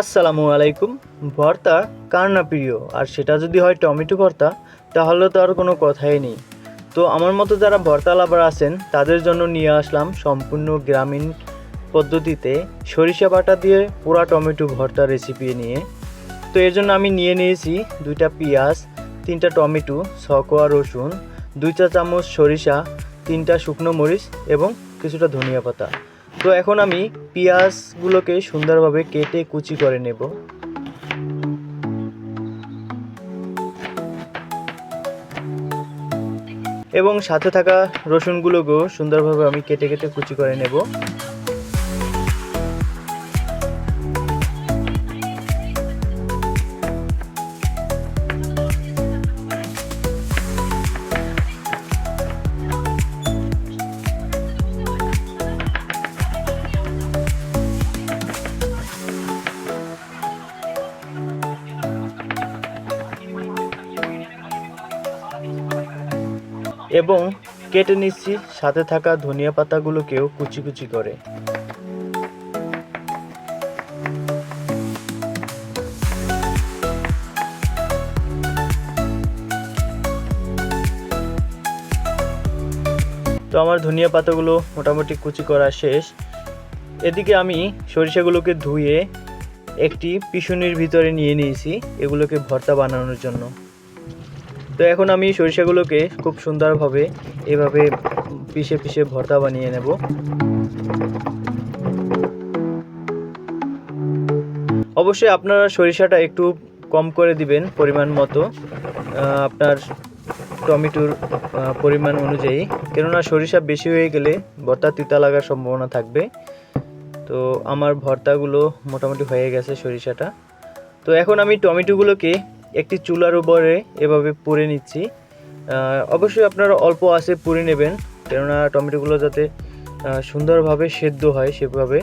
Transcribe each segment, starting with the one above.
আসসালামু আলাইকুম। ভর্তা কার না প্রিয়? আর সেটা যদি হয় টমেটো ভর্তা, তাহলে তো আর কোনো কথাই নেই। তো আমার মতো যারা ভর্তা লাভার আছেন, তাদের জন্য নিয়ে আসলাম সম্পূর্ণ গ্রামীণ পদ্ধতিতে সরিষা বাটা দিয়ে পোড়া টমেটো ভর্তা রেসিপি নিয়ে। তো এর জন্য আমি নিয়ে নিয়েছি দুইটা পেঁয়াজ, তিনটা টমেটো, ছকোয়া রসুন, দুই চা চামচ সরিষা, তিনটা শুকনো মরিচ এবং কিছুটা ধনিয়া পাতা। তো এখন আমি পেঁয়াজগুলোকে সুন্দরভাবে কেটে কুচি করে নেব। এবং সাথে থাকা রসুনগুলোকেও সুন্দরভাবে আমি কেটে কেটে কুচি করে নেব। এবং কেটে নিচ্ছি। সাথে থাকা ধনিয়া পাতাগুলোকেও কুচি কুচি করে। তো আমার ধনিয়া পাতাগুলো মোটামুটি কুচি করা শেষ। এদিকে আমি সরিষাগুলোকে ধুয়ে একটি পিছনের ভিতরে নিয়ে নিয়েছি। এগুলোকে ভর্তা বানানোর জন্য। তো এখন আমি সরিষাগুলোকে খুব সুন্দরভাবে এভাবে পিষে পিষে ভর্তা বানিয়ে নেব। অবশ্যই আপনারা সরিষাটা একটু কম করে দিবেন পরিমাণ মতো আপনার টমেটোর পরিমাণ অনুযায়ী। কেননা সরিষা বেশি হয়ে গেলে ভর্তা তিতা লাগার সম্ভাবনা থাকবে। তো আমার ভর্তাগুলো মোটামুটি হয়ে গেছে সরিষাটা। তো এখন আমি টমেটোগুলোকে একটি চুলার উপরে এভাবে পুড়ে নিচ্ছি। অবশ্যই আপনারা অল্প আছে পুড়ে নেবেন, কেননা টমেটোগুলো যাতে সুন্দরভাবে সেদ্ধ হয় সেভাবে।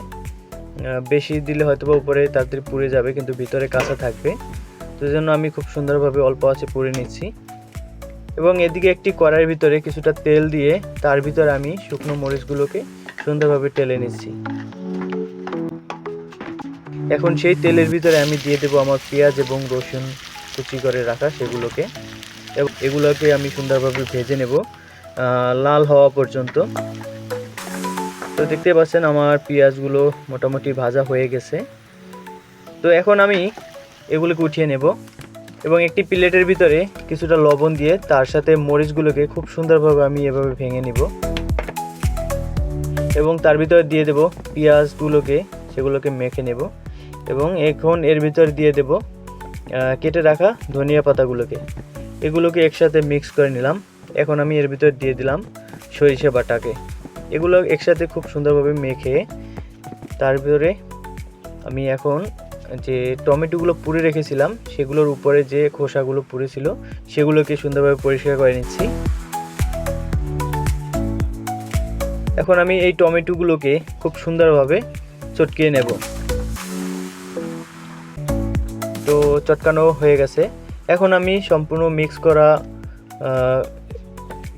বেশি দিলে হয়তো বা উপরে তাড়াতাড়ি পুড়ে যাবে, কিন্তু ভিতরে কাঁচা থাকবে। তো জন্য আমি খুব সুন্দরভাবে অল্প আছে পুড়ে নিচ্ছি। এবং এদিকে একটি কড়াইয়ের ভিতরে কিছুটা তেল দিয়ে তার ভিতরে আমি শুকনো মরিচগুলোকে সুন্দরভাবে টেলে নিচ্ছি। এখন সেই তেলের ভিতরে আমি দিয়ে দেবো আমার পেঁয়াজ এবং রসুন। কুচি করে রাখা সেগুলোকে। এবং এগুলোকে আমি সুন্দরভাবে ভেজে নেব লাল হওয়া পর্যন্ত। তো দেখতে পাচ্ছেন আমার পেঁয়াজগুলো মোটামুটি ভাজা হয়ে গেছে। তো এখন আমি এগুলোকে উঠিয়ে নেব এবং একটি প্লেটের ভিতরে কিছুটা লবণ দিয়ে তার সাথে মরিচগুলোকে খুব সুন্দরভাবে আমি এভাবে ভেঙে নিব। এবং তার ভিতরে দিয়ে দেব পেঁয়াজগুলোকে, সেগুলোকে মেখে নেব। এবং এখন এর ভিতর দিয়ে দেব কেটে রাখা ধনিয়া পাতাগুলোকে। এগুলোকে একসাথে মিক্স করে নিলাম। এখন আমি এর ভিতর দিয়ে দিলাম সরিষা বাটাকে। এগুলো একসাথে খুব সুন্দরভাবে মেখে তার ভিতরে আমি এখন যে টমেটোগুলো পুড়ে রেখেছিলাম, সেগুলোর উপরে যে খোসাগুলো পুড়ে ছিল সেগুলোকে সুন্দরভাবে পরিষ্কার করে নিচ্ছি। এখন আমি এই টমেটোগুলোকে খুব সুন্দরভাবে চটকিয়ে নেব। তো চটকানো হয়ে গেছে। এখন আমি সম্পূর্ণ মিক্স করা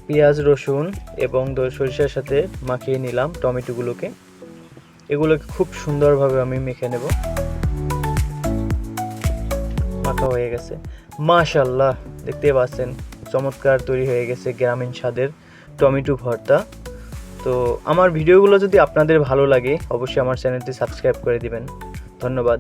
পেঁয়াজ, রসুন এবং সরিষার সাথে মাখিয়ে নিলাম টমেটোগুলোকে। এগুলোকে খুব সুন্দরভাবে আমি মেখে নেব। মাখা হয়ে গেছে। মাশাল্লাহ দেখতে পাচ্ছেন, চমৎকার তৈরি হয়ে গেছে গ্রামীণ স্বাদের টমেটো ভর্তা। তো আমার ভিডিওগুলো যদি আপনাদের ভালো লাগে, অবশ্যই আমার চ্যানেলটি সাবস্ক্রাইব করে দিবেন। ধন্যবাদ।